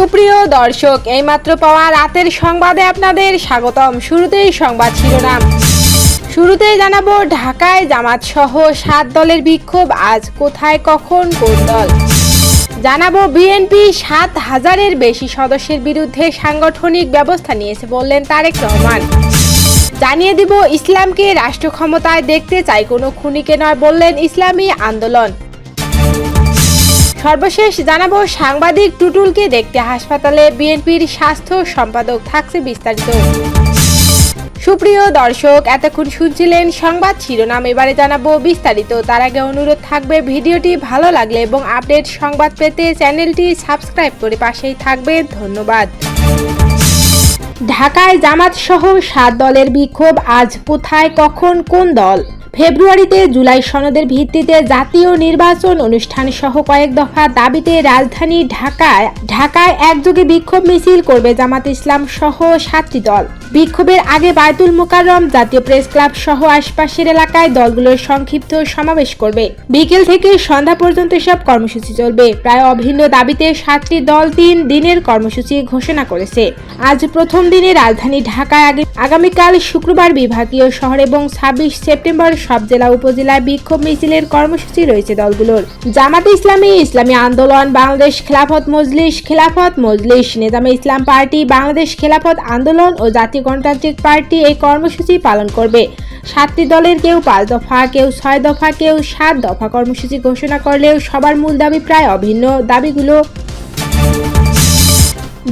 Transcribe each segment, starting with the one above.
সুপ্রিয় দর্শক, এইমাত্র পাওয়া রাতের সংবাদে আপনাদের স্বাগতম। শুরুতেই সংবাদ শিরোনাম। শুরুতেই জানাব ঢাকায় জামাত সহ সাত দলের বিক্ষোভ আজ কোথায়, কখন, কোন দল? জানাব বিএনপি সাত হাজারের বেশি সদস্যের বিরুদ্ধে সাংগঠনিক ব্যবস্থা নিয়েছে বললেন তারেক রহমান। জানিয়ে দিব ইসলামকে রাষ্ট্র ক্ষমতায় দেখতে চাই, কোনো খুনিকে নয় বললেন ইসলামী আন্দোলন। সর্বশেষ জানাব, সাংবাদিক টুটুলকে দেখতে হাসপাতালে বিএনপির স্বাস্থ্য সম্পাদক থাকছে বিস্তারিত। সুপ্রিয় দর্শক, এতক্ষণ শুনছিলেন সংবাদ শিরোনাম। এবারে জানাব বিস্তারিত। তার আগে অনুরোধ থাকবে, ভিডিওটি ভালো লাগলে এবং আপডেট সংবাদ পেতে চ্যানেলটি সাবস্ক্রাইব করে পাশেই থাকবে ধন্যবাদ। ঢাকায় জামাত সহ সাত দলের বিক্ষোভ আজ কোথায়, কখন, কোন দল? ফেব্রুয়ারিতে জুলাই সনদের ভিত্তিতে জাতীয় নির্বাচন অনুষ্ঠান সহ কয়েক দফা দাবিতে রাজধানী ঢাকায় ঢাকায় একযোগে বিক্ষোভ মিছিল করবে জামাত ইসলাম সহ সাতটি দল। বিক্ষোভের আগে বায়তুল মোকাররম জাতীয় প্রেস ক্লাব সহ আশপাশের এলাকায় দলগুলোর সংক্ষিপ্ত সমাবেশ করবে। বিকেল থেকে সন্ধ্যা পর্যন্ত সব কর্মসূচি চলবে। প্রায় অভিন্ন দাবিতে সাতটি দল তিন দিনের কর্মসূচি ঘোষণা করেছে। আজ প্রথম দিনে রাজধানী ঢাকায় আগে আগামীকাল শুক্রবার বিভাগীয় শহর এবং ছাব্বিশ সেপ্টেম্বর সব জেলা উপজেলায় বিক্ষোভ মিছিলের কর্মসূচি রয়েছে দলগুলোর। জামাতে ইসলামী ইসলামী আন্দোলন, বাংলাদেশ খেলাফত মজলিস খেলাফত মজলিস, নেজামে ইসলাম পার্টি, বাংলাদেশ খেলাফত আন্দোলন ও জাতীয় গণতান্ত্রিক পার্টি এই কর্মসূচি পালন করবে। সাতটি দলের কেউ পাঁচ দফা, কেউ ছয় দফা, কেউ সাত দফা কর্মসূচি ঘোষণা করলেও সবার মূল দাবি প্রায় অভিন্ন দাবিগুলো।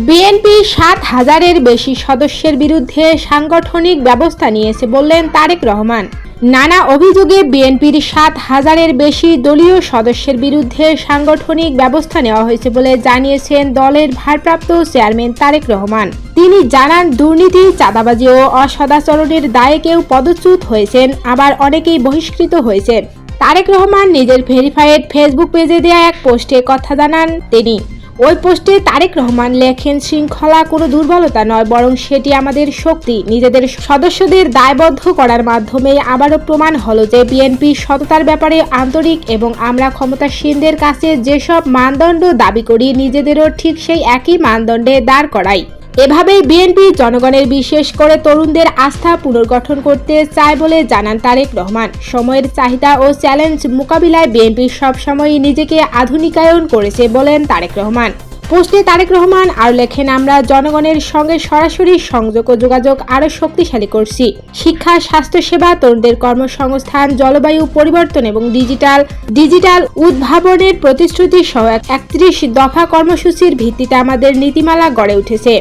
বিএনপি সাত হাজারের বেশি সদস্যের বিরুদ্ধে সাংগঠনিক ব্যবস্থা নিয়েছে বললেন তারেক রহমান। নানা অভিযোগে বিএনপির সাত হাজারের বেশি দলীয় সদস্যের বিরুদ্ধে সাংগঠনিক ব্যবস্থা নেওয়া হয়েছে বলে জানিয়েছেন দলের ভারপ্রাপ্ত চেয়ারম্যান তারেক রহমান। তিনি জানান, দুর্নীতি, চাঁদাবাজি ও অসদাচরণের দায়ে কেউ পদচ্যুত হয়েছেন, আবার অনেকেই বহিষ্কৃত হয়েছেন তারেক রহমান নিজের ভেরিফাইড ফেসবুক পেজে দেয়া এক পোস্টে কথা জানান তিনি। ওই পোস্টে তারেক রহমান লেখেন, শৃঙ্খলা কোনো দুর্বলতা নয়, বরং সেটি আমাদের শক্তি। নিজেদের সদস্যদের দায়বদ্ধ করার মাধ্যমে আবারও প্রমাণ হলো যে বিএনপি সততার ব্যাপারে আন্তরিক এবং আমরা ক্ষমতাসীনদের কাছে যেসব মানদণ্ড দাবি করি, নিজেদেরও ঠিক সেই একই মানদণ্ডে দাঁড় করাই। এভাবেই বিএনপি জনগণের বিশেষ করে তরুণদের আস্থা পুনর্গঠন করতে চায় বলে জানান তারেক রহমান। সময়ের চাহিদা ও চ্যালেঞ্জ মোকাবিলায় বিএনপি সবসময়ই নিজেকে আধুনিকায়ন করেছে বলেন তারেক রহমান। পোস্টে তারেক রহমান আরও লেখেন, আমরা জনগণের সঙ্গে সরাসরি সংযোগ ও যোগাযোগ আরও শক্তিশালী করছি। শিক্ষা, স্বাস্থ্যসেবা, তরুণদের কর্মসংস্থান, জলবায়ু পরিবর্তন এবং ডিজিটাল ডিজিটাল উদ্ভাবনের প্রতিশ্রুতি সহ একত্রিশ দফা কর্মসূচির ভিত্তিতে আমাদের নীতিমালা গড়ে উঠেছে।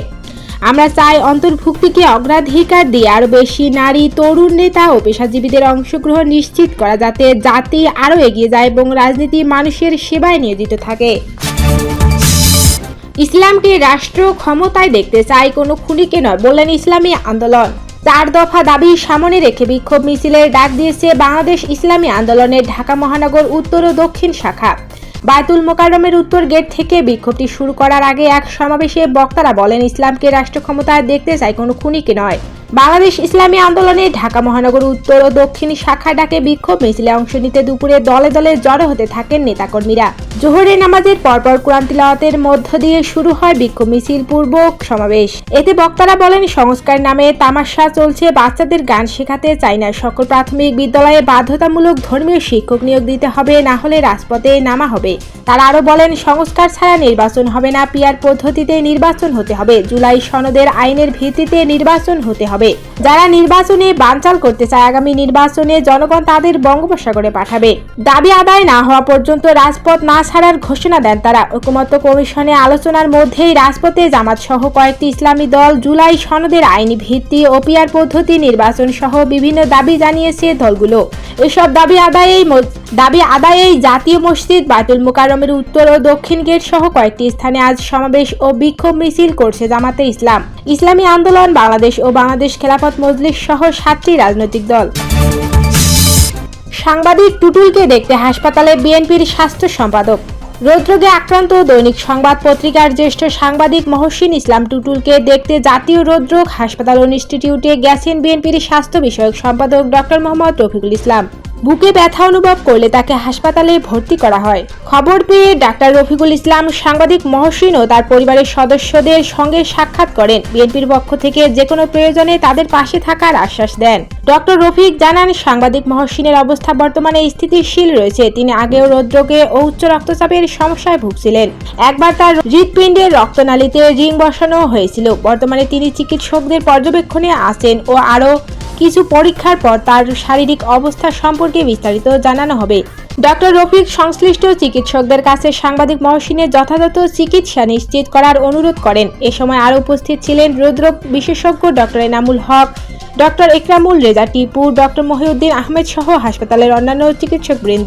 আমরা চাই অন্তর্ভুক্তিকে অগ্রাধিকার দিয়ে আরও বেশি নারী, তরুণ নেতা ও পেশাজীবীদের অংশগ্রহণ নিশ্চিত করা যাতে জাতি আরও এগিয়ে যায় এবং রাজনীতি মানুষের সেবায় নিয়োজিত থাকে। ইসলামকে রাষ্ট্র ক্ষমতায় দেখতে চাই কোনো খুনিকে নয়, বললেন ইসলামী আন্দোলন। চার দফা দাবি সামনে রেখে বিক্ষোভ মিছিলের ডাক দিয়েছে বাংলাদেশ ইসলামী আন্দোলনের ঢাকা মহানগর উত্তর ও দক্ষিণ শাখা। বায়তুল মোকারমের উত্তর গেট থেকে বিক্ষোভটি শুরু করার আগে এক সমাবেশে বক্তারা বলেন, ইসলামকে রাষ্ট্র ক্ষমতায় দেখতে চাই কোনো খুনিকে নয়। বাংলাদেশ ইসলামী আন্দোলনে ঢাকা মহানগর উত্তর ও দক্ষিণ শাখা ডাকে বিক্ষোভ, মিছিলে অংশ নিতে দুপুরে দলে দলে জড়ো হতে থাকেন নেতাকর্মীরা। জোহরে নামাজের পরপর কোরআন তিলাওয়াতের মধ্য দিয়ে শুরু হয় বিক্ষোভ মিছিল পূর্বক সমাবেশ। এতে বক্তারা বলেন, সংস্কার নামে তামাশা চলছে, বাচ্চাদের গান শেখাতে চায় না সকল প্রাথমিক বিদ্যালয়ে বাধ্যতামূলক ধর্মীয় শিক্ষক নিয়োগ দিতে হবে, না হলে রাজপথে নামা হবে। তারা আরও বলেন, সংস্কার ছাড়া নির্বাচন হবে না পিয়ার পদ্ধতিতে নির্বাচন হতে হবে, জুলাই সনদের আইনের ভিত্তিতে নির্বাচন হতে হবে। হবে যারা নির্বাচনে বানচাল করতে চায়, আগামী নির্বাচনে জনগণ তাদের বঙ্গোপসাগরে পাঠাবে। দাবি আদায় না হওয়া পর্যন্ত রাজপথ না ছাড়ার ঘোষণা দেন তারা। ঐকমত্য কমিশনে আলোচনার মধ্যেই রাজপথে জামাত সহ কয়েকটি ইসলামী দল জুলাই সনদের আইনি ভিত্তি ও পিয়ার পদ্ধতি নির্বাচন সহ বিভিন্ন দাবি জানিয়েছে দলগুলো। এসব দাবি আদায়েই দাবি আদায়েই জাতীয় মসজিদ, বায়তুল মোকাররমের উত্তর ও দক্ষিণ গেট সহ কয়েকটি স্থানে আজ সমাবেশ ও বিক্ষোভ মিছিল করছে জামাতে ইসলাম। ইসলামী আন্দোলন বাংলাদেশ ও বাংলাদেশ খেলাফত মজলিস সহ সাতটি রাজনৈতিক দল। সাংবাদিক টুটুলকে দেখতে হাসপাতালে বিএনপির স্বাস্থ্য সম্পাদক। হৃদরোগে আক্রান্ত দৈনিক সংবাদ পত্রিকার জ্যেষ্ঠ সাংবাদিক মহসিন ইসলাম টুটুলকে দেখতে জাতীয় হৃদরোগ হাসপাতাল ইনস্টিটিউটে গেছেন বিএনপির স্বাস্থ্য বিষয়ক সম্পাদক ডক্টর মোহাম্মদ রফিকুল ইসলাম। বুকে ব্যথা অনুভব করলে তাকে হাসপাতালে ভর্তি করা হয়। খবর পেয়ে ডাক্তার রফিকুল ইসলাম সাংবাদিক মহসিন ও তার পরিবারের সদস্যদের সঙ্গে সাক্ষাৎ করেন। বিএনপির পক্ষ থেকে যে কোনো প্রয়োজনে তাদের পাশে থাকার আশ্বাস দেন। ডক্টর রফিক জানান, সাংবাদিক মহসিনের অবস্থা বর্তমানে স্থিতিশীল রয়েছে। তিনি আগেও হৃদরোগে ও উচ্চ রক্তচাপের সমস্যায় ভুগছিলেন। একবার তার হৃৎপিণ্ডের রক্তনালীতে রিং বসানো হয়েছিল। বর্তমানে তিনি চিকিৎসকদের পর্যবেক্ষণে আছেন ও আরও কিছু পরীক্ষার পর তার শারীরিক অবস্থা সম্পর্কে বিস্তারিত জানানো হবে। ডক্টর রফিক সংশ্লিষ্ট চিকিৎসকদের কাছে সাংবাদিক মহসিনের যথাযথ চিকিৎসা নিশ্চিত করার অনুরোধ করেন। এ সময় আরও উপস্থিত ছিলেন হৃদরোগ বিশেষজ্ঞ doctor Enamul Haque, doctor Ekramul Reza Tipu, doctor Mohiuddin Ahmed সহ হাসপাতালের অন্যান্য চিকিৎসকবৃন্দ।